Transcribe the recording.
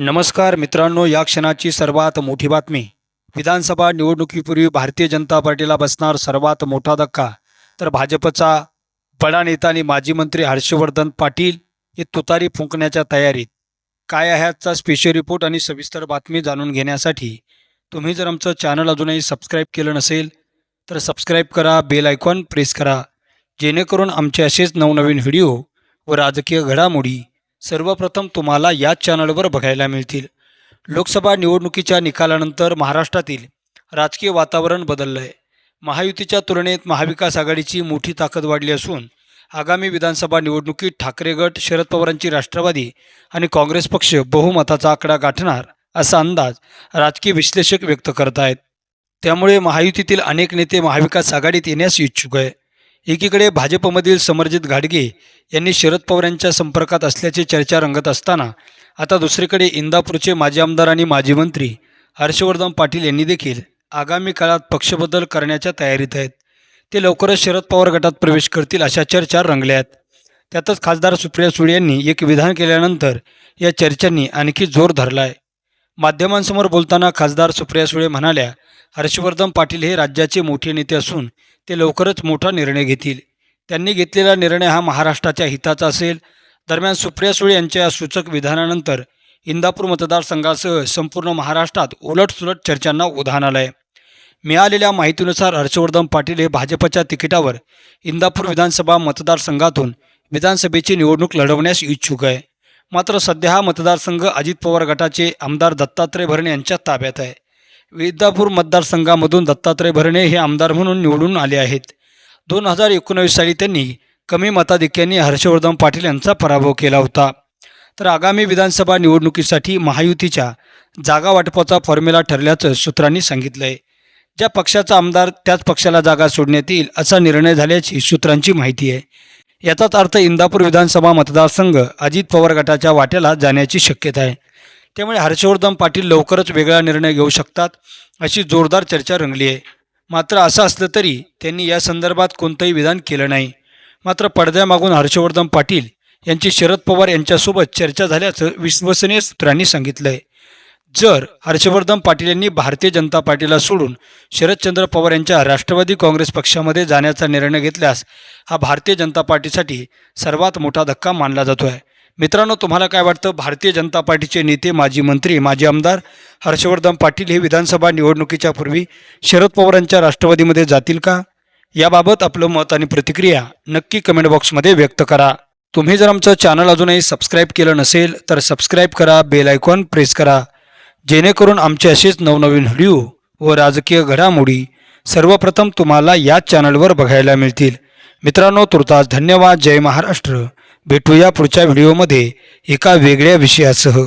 नमस्कार मित्रांनो या क्षणाची सर्वात मोठी बातमी. विधानसभा निवडणुकीपूर्वी भारतीय जनता पार्टीला बसणार सर्वात मोठा धक्का. तर भाजपचा बडा नेता आणि माजी मंत्री हर्षवर्धन पाटील हे तुतारी फुंकण्याच्या तयारीत. काय आहे आजचा स्पेशल रिपोर्ट आणि सविस्तर बातमी जाणून घेण्यासाठी तुम्ही जर आमचं चॅनल अजूनही सबस्क्राईब केलं नसेल तर सबस्क्राईब करा बेल आयकॉन प्रेस करा. जेणेकरून आमचे असेच नवनवीन व्हिडिओ व राजकीय घडामोडी सर्वप्रथम तुम्हाला याच चॅनलवर बघायला मिळतील. लोकसभा निवडणुकीच्या निकालानंतर महाराष्ट्रातील राजकीय वातावरण बदललं आहे महायुतीच्या तुलनेत महाविकास आघाडीची मोठी ताकद वाढली असून आगामी विधानसभा निवडणुकीत ठाकरे गट शरद पवारांची राष्ट्रवादी आणि काँग्रेस पक्ष बहुमताचा आकडा गाठणार असा अंदाज राजकीय विश्लेषक व्यक्त करत आहेत त्यामुळे महायुतीतील अनेक नेते महाविकास आघाडीत येण्यास इच्छुक आहे एकीकडे भाजपमधील समरजित घाडगे यांनी शरद पवार यांच्या संपर्कात असल्याची चर्चा रंगत असताना आता दुसरीकडे इंदापूरचे माजी आमदार आणि माजी मंत्री हर्षवर्धन पाटील यांनी देखील आगामी काळात पक्षबदल करण्याच्या तयारीत आहेत. ते लवकरच शरद पवार गटात प्रवेश करतील अशा चर्चा रंगल्या आहेत त्यातच खासदार सुप्रिया सुळे यांनी एक विधान केल्यानंतर या चर्चांनी आणखी जोर धरला आहे माध्यमांसमोर बोलताना खासदार सुप्रिया सुळे म्हणाल्या हर्षवर्धन पाटील हे राज्याचे मोठे नेते असून ते लवकरच मोठा निर्णय घेतील. त्यांनी घेतलेला निर्णय हा महाराष्ट्राच्या हिताचा असेल. दरम्यान सुप्रिया सुळे यांच्या या सूचक विधानानंतर इंदापूर मतदारसंघासह संपूर्ण महाराष्ट्रात उलटसुलट चर्चांना उधाण आलं आहे मिळालेल्या माहितीनुसार हर्षवर्धन पाटील हे भाजपच्या तिकिटावर इंदापूर विधानसभा मतदारसंघातून विधानसभेची निवडणूक लढवण्यास इच्छुक आहे. मात्र सध्या हा मतदारसंघ अजित पवार गटाचे आमदार दत्तात्रय भरणे यांच्या ताब्यात आहे. विद्यापूर मतदारसंघामधून दत्तात्रय भरणे हे आमदार म्हणून निवडून आले आहेत. दोन हजार एकोणावीस साली त्यांनी कमी मताधिक्यांनी हर्षवर्धन पाटील यांचा पराभव केला होता. तर आगामी विधानसभा निवडणुकीसाठी महायुतीच्या जागा वाटपाचा फॉर्म्युला ठरल्याचं सूत्रांनी सांगितलं आहे ज्या पक्षाचा आमदार त्याच पक्षाला जागा सोडण्यात येईल असा निर्णय झाल्याची सूत्रांची माहिती आहे. याचाच अर्थ इंदापूर विधानसभा मतदारसंघ अजित पवार गटाच्या वाट्याला जाण्याची शक्यता आहे. त्यामुळे हर्षवर्धन पाटील लवकरच वेगळा निर्णय घेऊ शकतात अशी जोरदार चर्चा रंगली आहे. मात्र असं असलं तरी त्यांनी या संदर्भात कोणतंही विधान केलं नाही. मात्र पडद्यामागून हर्षवर्धन पाटील यांची शरद पवार यांच्यासोबत चर्चा झाल्याचं विश्वसनीय सूत्रांनी सांगितलं आहे जर हर्षवर्धन पाटील यांनी भारतीय जनता पार्टीला सोडून शरदचंद्र पवार यांच्या राष्ट्रवादी काँग्रेस पक्षामध्ये जाण्याचा निर्णय घेतल्यास हा भारतीय जनता पार्टीसाठी सर्वात मोठा धक्का मानला जातो आहे मित्रांनो तुम्हाला काय वाटतं? भारतीय जनता पार्टीचे नेते माजी मंत्री माजी आमदार हर्षवर्धन पाटील हे विधानसभा निवडणुकीच्या पूर्वी शरद पवारांच्या राष्ट्रवादीमध्ये जातील का? याबाबत आपलं मत आणि प्रतिक्रिया नक्की कमेंट बॉक्समध्ये व्यक्त करा. तुम्ही जर आमचं चॅनल अजूनही सबस्क्राईब केलं नसेल तर सबस्क्राईब करा बेल आयकॉन प्रेस करा. जेणेकरून आमचे असेच नवनवीन व्हिडिओ व राजकीय घडामोडी सर्वप्रथम तुम्हाला याच चॅनलवर बघायला मिळतील. मित्रांनो तुर्तास धन्यवाद. जय महाराष्ट्र. भेटूया पुढच्या व्हिडिओमध्ये एका वेगळ्या विषयासह.